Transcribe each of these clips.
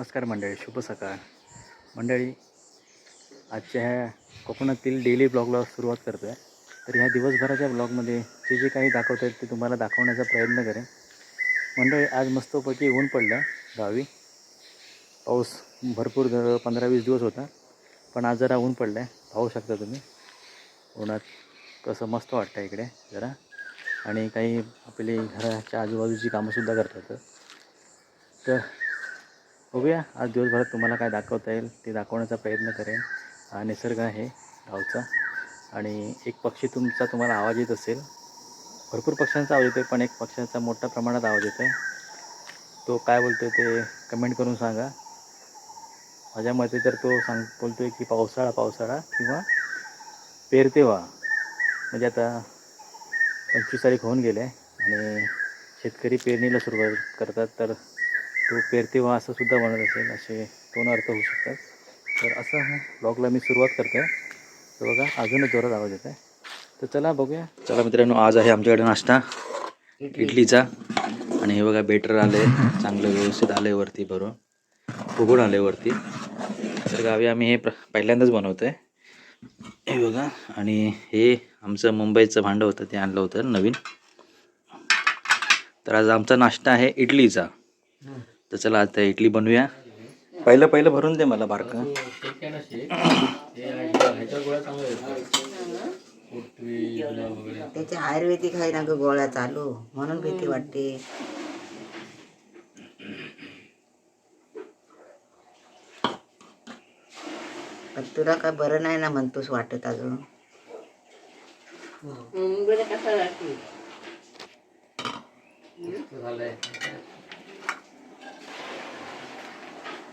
नमस्कार मंडळी शुभ सकाळ. मंडळी आजच्या ह्या कोकणातील डेली ब्लॉगला सुरुवात करतो आहे तर ह्या दिवसभराच्या ब्लॉगमध्ये जे जे काही दाखवत आहेत ते तुम्हाला दाखवण्याचा प्रयत्न करेन. मंडळी आज मस्तपैकी ऊन पडलं आहे गावी. पाऊस भरपूर पंधरा वीस दिवस होता. पण आज जरा ऊन पडलं आहे पाहू शकता तुम्ही. उन्हात कसं मस्त वाटतं इकडे जरा. आणि काही आपली घराच्या आजूबाजूची कामंसुद्धा करतात. तर बघूया. आज दिवसभरात तुम्हाला काय दाखवता येईल ते दाखवण्याचा प्रयत्न करेन. हा निसर्ग आहे गावचा आणि एक पक्षी तुमचा तुम्हाला आवाज येत असेल. भरपूर पक्ष्यांचा आवाज येतो आहे पण एक पक्ष्याचा मोठ्या प्रमाणात आवाज येतो आहे तो काय बोलतो आहे ते कमेंट करून सांगा. माझ्या मते तर तो सांग बोलतो आहे की पावसाळा पावसाळा किंवा पेरते व्हा म्हणजे आता पंचवीस तारीख होऊन गेले आणि शेतकरी पेरणीला सुरुवात करतात तर तो पेरते व्हा असं सुद्धा म्हणत असेल असे दोन अर्थ होऊ शकतात. तर असं हा ब्लॉगला मी सुरुवात करतो आहे तर बघा अजूनच जोरात आवाज येत आहे तर चला बघूया. चला मित्रांनो आज आहे आमच्याकडे नाश्ता इडलीचा. आणि हे बघा बेटर आले चांगलं व्यवस्थित आले वरती भरून. फुगून आले वरती. तर गावी आम्ही हे प्र पहिल्यांदाच बनवतो आहे हे बघा आणि हे आमचं मुंबईचं भांडं होतं ते आणलं होतं नवीन. तर आज आमचा नाश्ता आहे इडलीचा. तर चला आता इडली बनवूया. पहिलं पहिलं भरून दे मला बारकं. त्याचे आयुर्वेदिक आहे ना ग गोळ्या चालू. म्हणून भीती वाटते. पण तुला काय बरं नाही ना म्हणतोस वाटत अजून.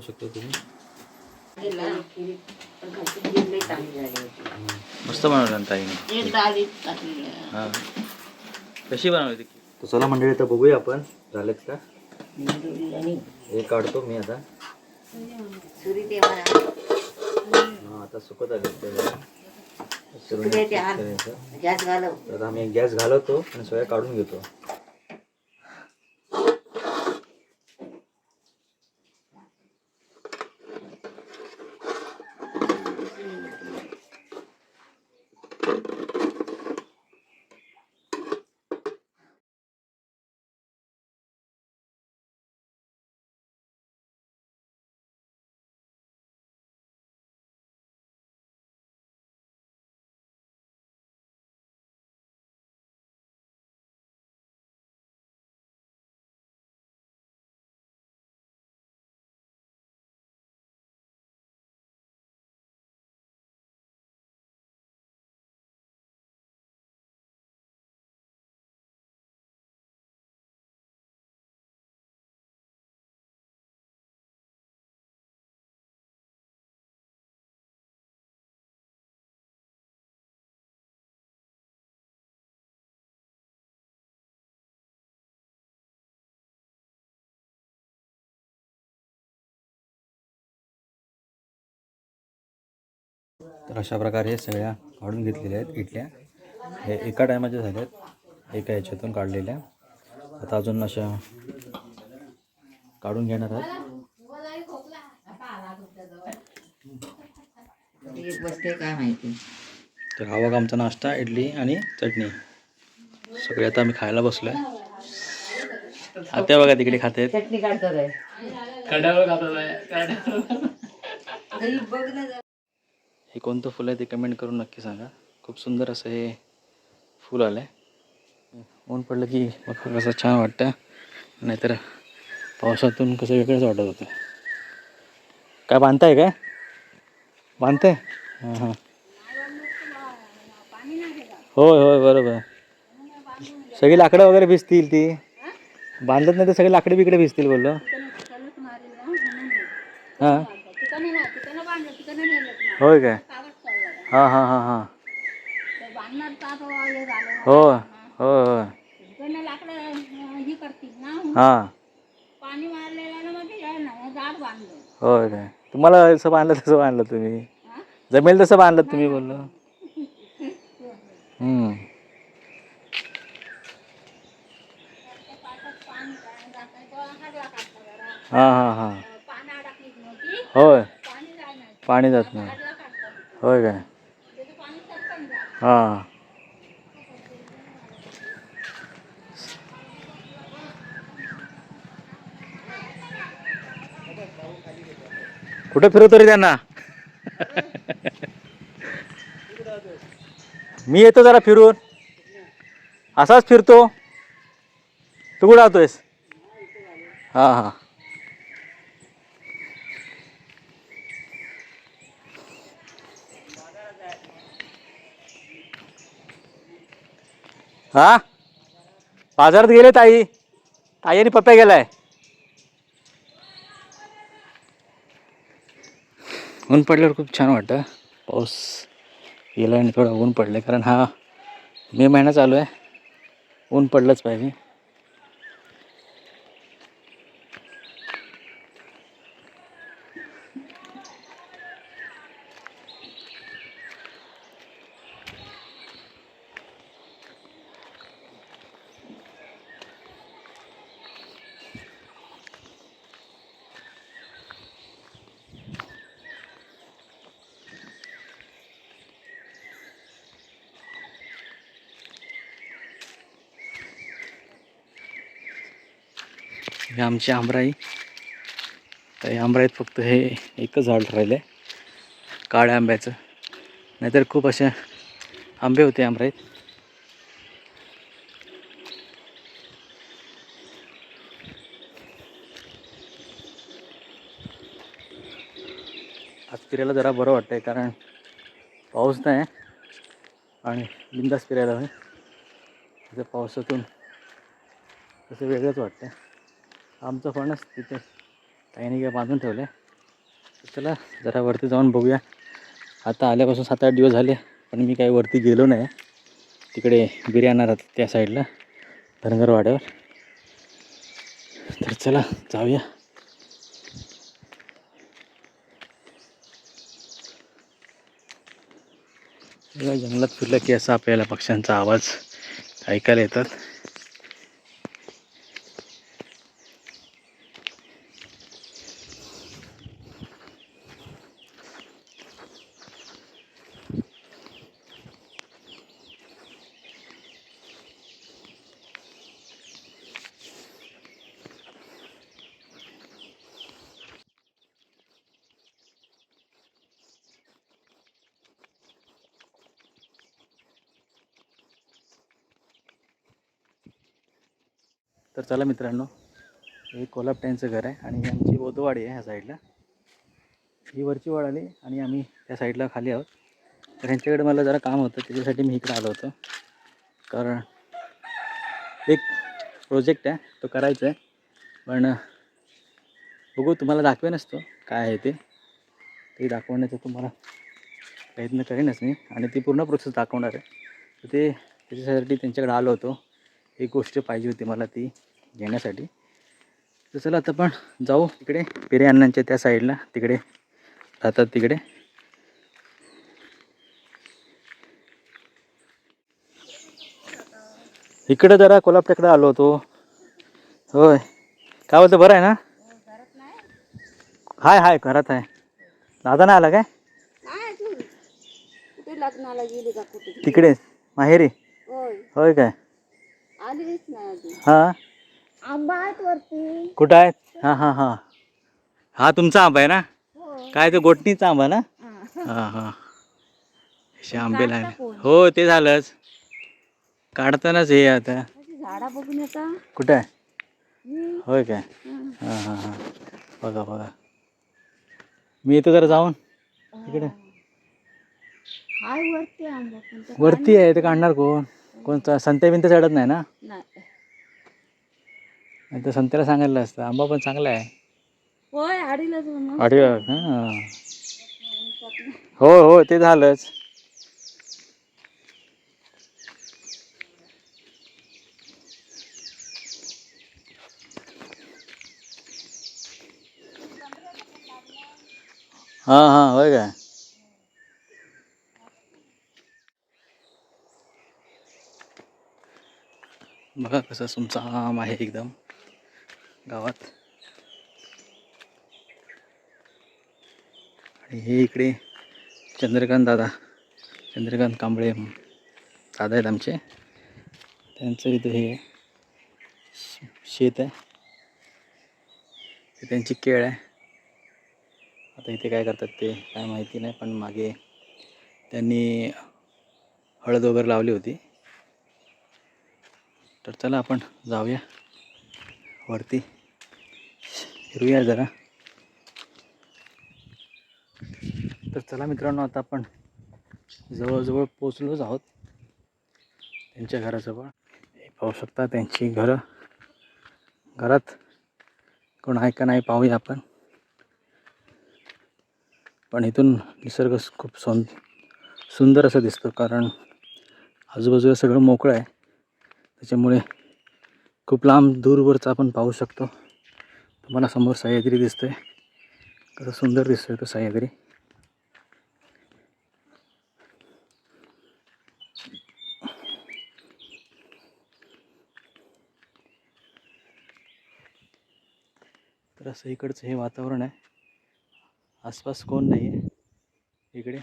पाहू शकता तुम्ही. मस्त बनवलं ताईने हां. कशी बनवली ती तर चला मंडळी तर बघूया आपण झालेत का? हे काढतो मी आता. सुरी ते म्हणा हा आता सुकत आले गॅस घालवतो आणि सोया काढून घेतो. तर अशा प्रकारे सगळ्या काढून घेतलेल्या आहेत इडल्या हे एका टायमाच्या झाल्या आहेत एका ह्याच्यातून काढलेल्या. आता अजून अशा काढून घेणार आहात. एक बसते काय माहिती? तर हा बघा आमचा नाश्ता इडली आणि चटणी. सगळे आता आम्ही खायला बसलोय. आता बघा तिकडे खाते चटणी काढतो काय बघ ना जरा. हे कोणतं फुलं आहे ते कमेंट करून नक्की सांगा. खूप सुंदर असं हे फुल आलं आहे ऊन पडलं की मग कसं छान वाटतं. नाहीतर पावसातून कसं वेगळंच वाटत होतं. काय बांधताय काय? बांधताय? हां हां. होय होय बरोबर. सगळी लाकडं वगैरे भिजतील ती. बांधत नाही तर सगळे लाकडे बिकडे भिजतील बोललो. हां. होय काय? हां हां हां हां. हो हो हो हां. होय काय? तुम्हाला जसं बांधलं तसं बांधलं तुम्ही? जमेल तसं बांधलं तुम्ही बोललो? हम्म. हां हां हां. होय. पाणी जात नाही. होय काय? हां. कुठे फिरवतो रे त्यांना? मी येतो जरा फिरून. असाच फिरतो. तू कुठं राहतोयस? हां हां. हा? बाजारात गेले ताई. ताई आणि पप्प्या गेलाय. ऊन पडल्यावर खूप छान वाटतं. पाऊस गेला आणि थोडं ऊन पडलं कारण हा मे महिना चालू आहे. ऊन पडलंच पाहिजे. हे आमची आमराई. तर आंबराईत फक्त हे एकच झाड राहिलं आहे काळ्या आंब्याचं. नाहीतर खूप असे आंबे होते आमराईत. आज फिरायला जरा बरं वाटतं आहे कारण पाऊस नाही आणि बिंदास फिरायला आहे पावसातून तसं वेगळंच वाटतं आमचं फणस तिथे नाही काय बांधून ठेवलं आहे चला जरा वरती जाऊन बघूया. आता आल्यापासून सात आठ दिवस झाले पण मी काही वरती गेलो नाही. तिकडे बिर्याणार राहतात त्या साईडला धनगरवाड्यावर. तर चला जाऊया. जंगलात फिरलं की असं आपल्याला पक्ष्यांचा आवाज ऐकायला येतात. तर चला मित्रांनो हे कोल्हापट्यांचं घर आहे आणि आमची बोधवाडी आहे ह्या साईडला. ही वरची वाड आली आणि आम्ही त्या साईडला खाली आहोत. तर ह्यांच्याकडे मला जरा काम होतं त्याच्यासाठी मी इकडे आलो होतो. कारण एक प्रोजेक्ट आहे तो करायचा आहे. पण बघू तुम्हाला दाखवे नसतो काय आहे ते. ते दाखवण्याचा तुम्हाला प्रयत्न करेनच मी. आणि ती पूर्ण प्रोसेस दाखवणार आहे. तर ते त्याच्यासाठी त्यांच्याकडे आलो होतो. एक गोष्ट पाहिजे होती मला ती घेण्यासाठी. तर चला आता पण जाऊ तिकडे पेरे अण्णांच्या त्या साईडला. तिकडे राहतात तिकडे. इकडे जरा कोल्हापूरकडे आलो होतो. होय. काय बोलतो बरं आहे ना? हाय हाय घरात आहे. दादा नाही आला काय? तिकडे माहेरी? होय काय? आलीच नाही हां? आंबा आहेत वरती. कुठं आहेत? हां हां हां. हा तुमचा आंबा आहे ना? हो काय तो गोटणीचा आंबा ना? हां. हां असे आंबे लागले हो ते झालंच. काढतानाच हे आता. झाडा बघून येता. कुठं आहे? हम्म. होय काय? हं. हां हां हां. बघा बघा. मी येतो जरा जाऊन. हाय वरती आंबा पण ते वरती आहे ते काढणार कोण? कोणता? संत्या बिंत्या चढत नाही ना? नाही. नाही तर संत्र्याला सांगायला असतं. आंबा पण चांगला आहे. होय आडीलाच मग. अरे हां. हो हो ते झालंच. हां हां होय काय? बघा कसं सुमसाम आहे एकदम. गावात. आणि हे इकडे चंद्रकांत दादा. चंद्रकांत कांबळे दादा आहेत आमचे. त्यांचं इथं हे शेत आहे. ते त्यांची केळ आहे. आता इथे काय करतात ते काय माहिती नाही पण मागे त्यांनी हळद वगैरे लावली होती. तर चला आपण जाऊया. वरती. फिरूया जरा. तर चला मित्रांनो आता आपण जवळजवळ पोचलोच आहोत. त्यांच्या घराजवळ. हे पाहू शकता त्यांची घरं. घरात कोण आहे का नाही पाहूया आपण. पण इथून निसर्ग खूप सौं सुंदर असं दिसतं कारण आजूबाजूला सगळं मोकळं आहे. त्याच्यामुळे खूप लांब दूरवरचं आपण पाहू शकतो. तुम्हाला समोर सह्याद्री दिसतंय. कसं सुंदर दिसतोय तो सह्याद्री. तर असं इकडचं हे वातावरण आहे. आसपास कोण नाही आहे इकडे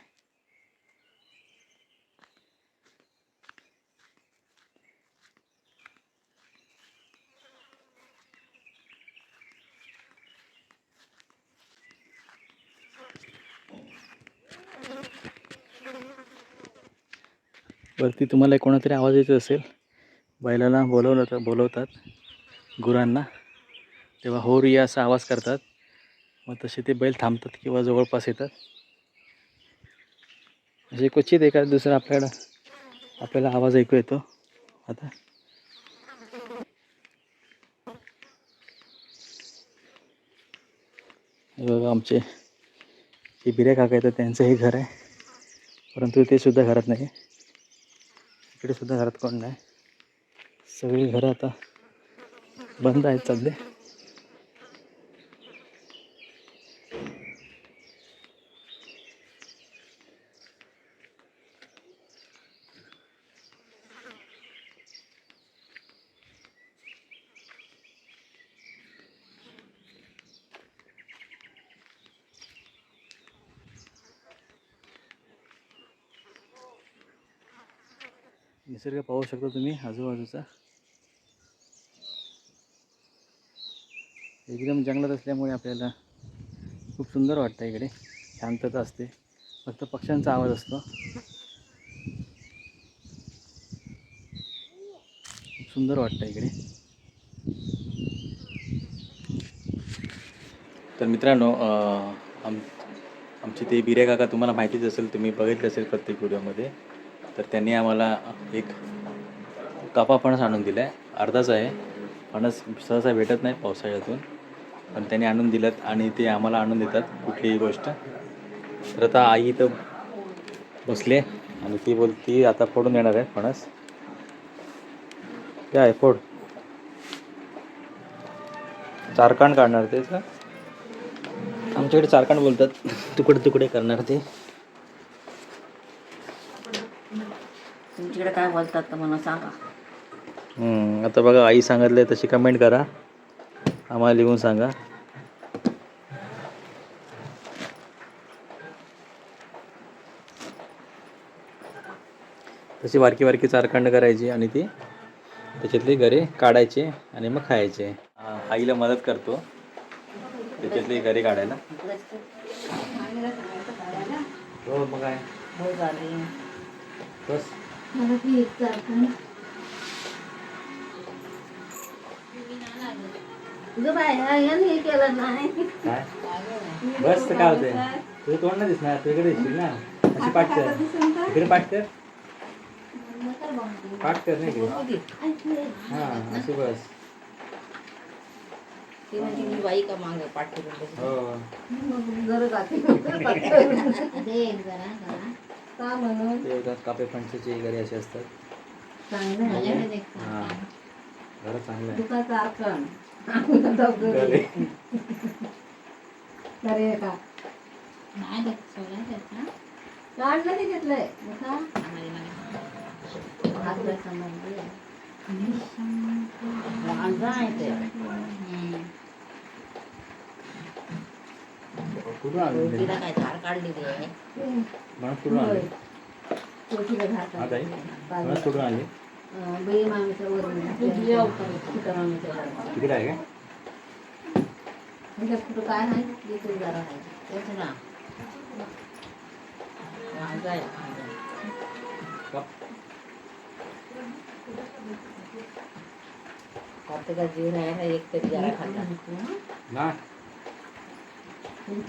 वरती तुम्हाला कोणातरी आवाज येत असेल बैलाला बोलवलं बोलवतात गुरांना तेव्हा हो रिया असा आवाज करतात. मग तसे ते बैल थांबतात किंवा जवळपास येतात. असे क्वचित एखादा दुसरा आपल्याला आपल्याला आवाज ऐकू येतो. आता हे बघा आमचे जे बिऱ्या काका येतात त्यांचं हे घर आहे. परंतु ते सुद्धा घरात नाही इकडे सुद्धा घरात कोण नाही. सगळी घरं आता बंद आहेत सध्या. निसर्ग पाहू शकता तुम्ही आजूबाजूचा. एकदम जंगलात असल्यामुळे आपल्याला खूप सुंदर वाटतं इकडे. शांतता असते. फक्त पक्ष्यांचा आवाज असतो. खूप सुंदर वाटतं इकडे. तर मित्रांनो आम आमचे ते बिरे काका तुम्हाला माहितीच असेल तुम्ही बघितलं असेल प्रत्येक व्हिडिओमध्ये. तर त्यांनी आम्हाला एक कापा फणस आणून दिला आहे. अर्धाच आहे. फणस सहसा भेटत नाही पावसाळ्यातून. पण त्यांनी आणून दिलं आणि ते आम्हाला आणून देतात कुठलीही गोष्ट. तर आता आई इथं बसले आणि ती बोल ती आता फोडून देणार आहे फणस. काय आहे फोड. चारकाण काढणार तेच का? आमच्याकडे चारकाण बोलतात तुकडे तुकडे करणार ते. तुमच्याकडे काय बोलतात तर मला सांगा. हम्म, आता बघा आई सांगितलंय तशी कमेंट करा. आम्हाला लिहून सांगा. तशी बारकी बारकी चारखंड करायची आणि ती त्याच्यातले गरे काढायचे आणि मग खायचे. आईला मदत करतो. त्याच्यातले गरे काढायला. हो मग काय? हो झाली बस. हे केलं नाही. काय? बस तर काय होते तुझं तोंड नाही दिसणार तू इकडे दिसशील ना. अशी पाठ कर. इकडे पाठ कर. पाठ कर नाही इकडे हां अशी बस. ती म्हणजे मी बाई का माग पाठ बसली. हो. जरा जाते. दे एक जरा जरा. का म्हणून? ते एका कापे पंचाचे घरी असे असतात. चांगलं. हां. घरं चांगलं आहे. अरे. का? नाही देत, घेतलंय. आम्हाला नाही. आहे. ते. कुठून आणली तिला काय धार काढली ते म्हणून कुठून आणली कोटीला हा ताई घालतात म्हणून कुठून आणली बाई मामीच्या वरून कुठं मामीच्या वरून तिकडे आहे का? कुठं काय नाही? येतो जरा आहे. तेच ना जीव एक तरी जरा खाता ना? नाही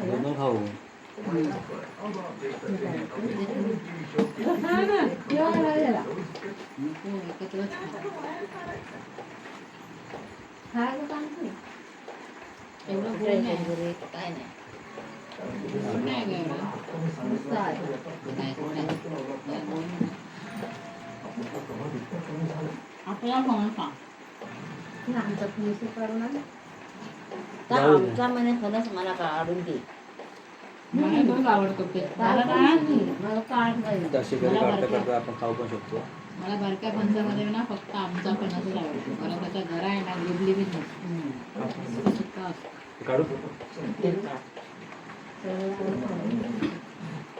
नुसतं आहे आपल्याला म्हणून सांग हे आमचा पुलिस करून दे. आमचा म्हणे फणस मला काढून दे. मला खूप आवडतो ते. मला नाही मला काढ पाहिजे तसे घरी काढता काढता आपण खाऊ पण शकतो. मला बारक्या पंचामध्ये ना फक्त आमचा फणस आवडतो. कारण त्याचा घरा आहे ना लिबलिबीत नसतो सुका असतो ते काढू ते काढ.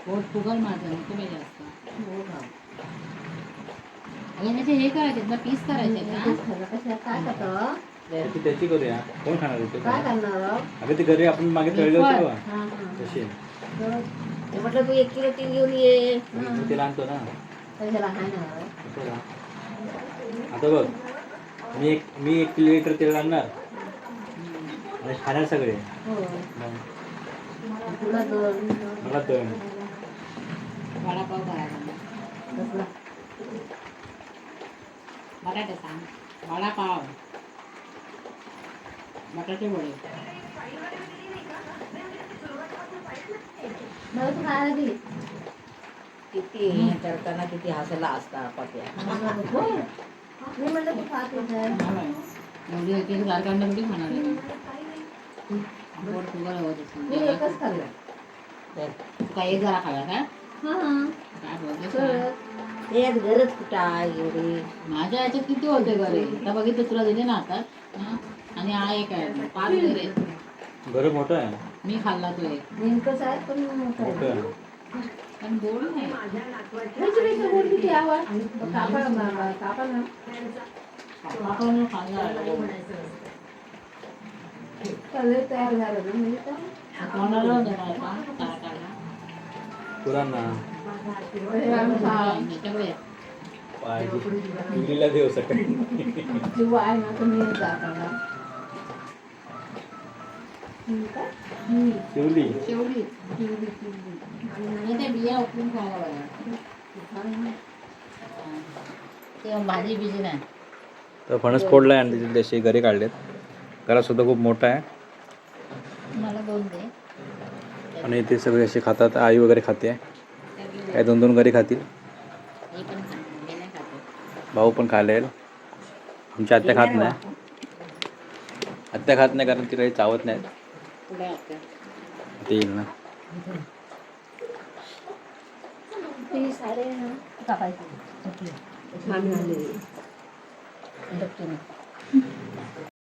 पोट फुगल माझं नको हो का? अगं त्याचे हे करायचे ना पीस करायचे खरं कसं काय करतो? त्याची त्याची करूया. कोण खाणार होते काय करणार अगं ते घरी आपण मागे तळले होते बघा. हा हा. तसे ते म्हटलं तू एक किलो तीन घेऊन ये. मी ते आणतो ना? आता बघ मी एक मी एक किलो लिटर तेल आणणार. आणि खाणार सगळे. हो. मग? तुला दोन. मला दोन. वडापाव करायचा कसला? बटाटे सांग. वडापाव. बटाटे वडे. मला तू खायला दे. किती करताना किती हसला असता पत्या. मी म्हणलं तू खात होता. एवढी एक एक गार काढणं कुठे खाणार आहे मी. एकच खाल्लं. तू काय एक जरा खाला का? हा काय बोलतेस तर ते गरज कुठं आहे एवढी? माझ्या याच्यात किती होते घरी आता बघितलं तुला दिले ना आता? आणि हा एक आहे. पाच घरी आहेत. घर मोठं आहे. मी खाल्ला तो एक. नेमकंच आहे पण मोठं मोठं आहे. आहे पण गोड नाही. त्याची पेक्षा गोड किती आवड कापड कापड ना. आपण खाल्ला. कलर तयार झालं ना म्हणजे काय? कोणाला देणार का? ताटाला? पुरांना. हे. आम्ही खा- पाहिजे. सकाळी जीव आहे ना तुम्ही जाताना शिवली बिया उकळून खायला बघा. हा. भाजी बिजी नाही. तर फणस फोडला आहे आणि तिथे तसे घरी काढलेत. घरात सुद्धा खूप मोठा आहे. मला दोन दे. आणि ते सगळे असे खातात. आई वगैरे खाते. काय दोन दोन घरी खातील. मी पण खाते मी नाही खाते. भाऊ पण खायला येईल. आमची आत्या खात नाही. आत्या खात नाही कारण ती काही चावत नाहीत. แล้ตีนะตีสายได้นะกลับไปจะกินมันเลยจะกิน